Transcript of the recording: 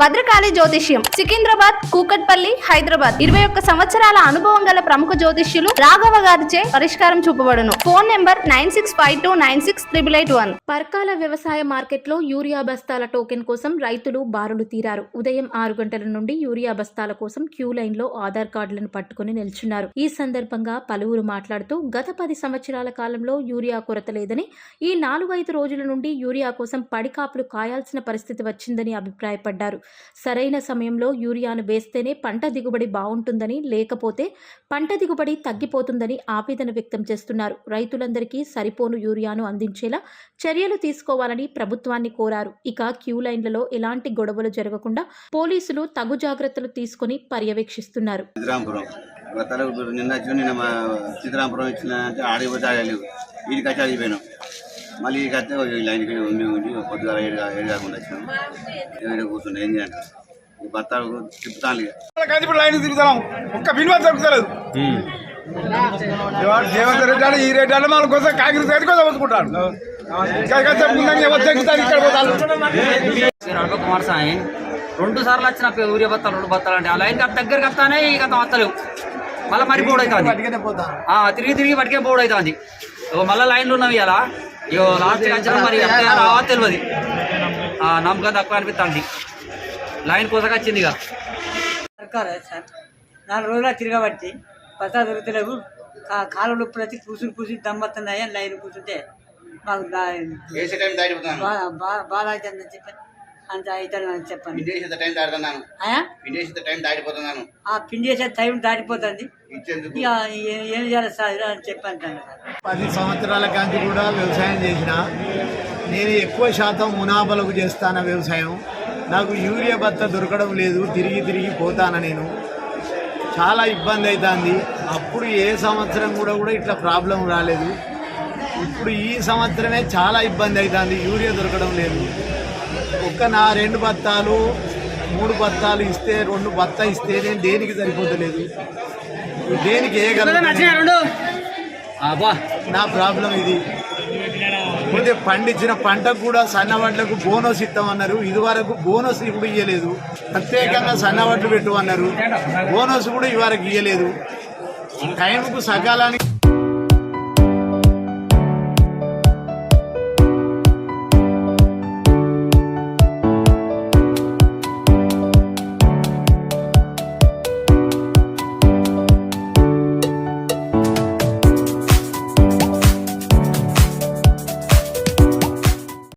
భద్రకాళి జ్యోతిష్యం సికింద్రాబాద్ కూకట్పల్లి హైదరాబాద్. ఇరవై ఒక్క సంవత్సరాల అనుభవం గల ప్రముఖ జ్యోతిష్యులు రాఘవ గారిచే పరిష్కారం చూపబడును. Phone number nine six five two nine six triple eight one. Parkala వ్యవసాయ మార్కెట్లో యూరియా బస్తాల టోకెన్ కోసం రైతులు బారులు తీరారు. ఉదయం ఆరు గంటల నుండి యూరియా బస్తాల కోసం క్యూ లైన్లో ఆధార్ కార్డులను పట్టుకుని నిల్చున్నారు. ఈ సందర్భంగా పలువురు మాట్లాడుతూ గత పది సంవత్సరాల కాలంలో యూరియా కొరత లేదని ఈ నాలుగు ఐదు రోజుల నుండి యూరియా కోసం పడికాపులు కాయాల్సిన పరిస్థితి వచ్చిందని అభిప్రాయపడ్డారు. సరైన సమయంలో యూరియాను వేస్తేనే పంట దిగుబడి బాగుంటుందని లేకపోతే పంట దిగుబడి తగ్గిపోతుందని ఆవేదన వ్యక్తం చేస్తున్నారు. రైతులందరికీ సరిపోను యూరియాను అందించేలా చర్యలు తీసుకోవాలని ప్రభుత్వాన్ని కోరారు. ఇక క్యూ లైన్లలో ఎలాంటి గొడవలు జరగకుండా పోలీసులు తగు జాగ్రత్తలు తీసుకొని పర్యవేక్షిస్తున్నారు. నిన్న నిన్న మా సిద్ధరాంపురం ఇచ్చిన అంటే ఆడికి ఆడలేవు వీడికి వచ్చి ఆగిపోయినాం మళ్ళీ ఈ కత్తే ఈ లైన్కి ఉండి ఉండి పొద్దుగా ఏడు ఏడు కాకుండా వచ్చినాం. ఏడు కూర్చుంటే ఏం చేయాలి? ఈ బత్తాలు తిప్పుతాను ఇక. ఇప్పుడు లైన్ తిరుగుతున్నాం? ఒక్క విలువ దొరుకుతలేదు దేవంత రెడ్డి అంటే ఈ రెడ్డి అంటే మన కోసం కాంగ్రెస్ రెడ్డి కోసం కుమార్ సాయి రెండు సార్లు వచ్చిన ఊరియా బత్తాలు రెండు బత్తాలు అంటే ఆ లైన్ దగ్గరికి వస్తానే ఇక వస్తలేవు మళ్ళీ మరి బోర్డు అవుతుంది. తిరిగి తిరిగి పట్టుకే బోర్డు అవుతుంది. మళ్ళీ లైన్లు ఉన్నవి ఇలా ఇగో లాస్ట్ వచ్చిన మరి ఎంత రావా తెలియదు నమ్మకం తక్కువ అనిపిస్తుంది లైన్ కోసం వచ్చింది ఇక సర్కారు సార్. నాలుగు రోజులు తిరగబట్టి పతా దొరుకుతలేవు కాలు నొప్పులు వచ్చి కూసుని కూసుని దమ్మతున్నాయి అని లైన్ కూర్చుంటే మాకు దా- వేసే టైం దాటిపోతాను బా- బా- బాగా అవుతుందని చెప్పి అంత అవుతాను అని చెప్పండి టైం ఆయా? టైం దాటిపోతున్నాను. ఆ పిండి చేసే టైం దాటిపోతుంది. ఇచ్చేందుకు. ఇక ఏ- ఏం చేయాలి సార్ అని చెప్పి అంటాను సార్. పది సంవత్సరాల కాంచి కూడా వ్యవసాయం చేసిన నేను ఎక్కువ శాతం మునాబలకు చేస్తాన వ్యవసాయం. నాకు యూరియా బత్త దొరకడం లేదు తిరిగి తిరిగి పోతాను నేను. చాలా ఇబ్బంది అవుతుంది అప్పుడు ఏ సంవత్సరం కూడా కూడా ఇట్లా ప్రాబ్లం రాలేదు. ఇప్పుడు ఈ సంవత్సరమే చాలా ఇబ్బంది అవుతుంది యూరియా దొరకడం లేదు. ఒక్క నా రెండు బత్తాలు మూడు బత్తాలు ఇస్తే రెండు బత్త ఇస్తే నేను దేనికి సరిపోతలేదు? దేనికి ఏ నా ప్రాబ్లం ఇది. పోతే పండించిన పంటకు కూడా సన్నవడ్లకు బోనస్ ఇస్తామన్నారు. ఇదివరకు బోనస్ ఇప్పుడు ఇవ్వలేదు ప్రత్యేకంగా సన్నవడ్లు పెట్టు అన్నారు. బోనస్ కూడా ఇదివరకు ఇవ్వలేదు టైంకు సకాలానికి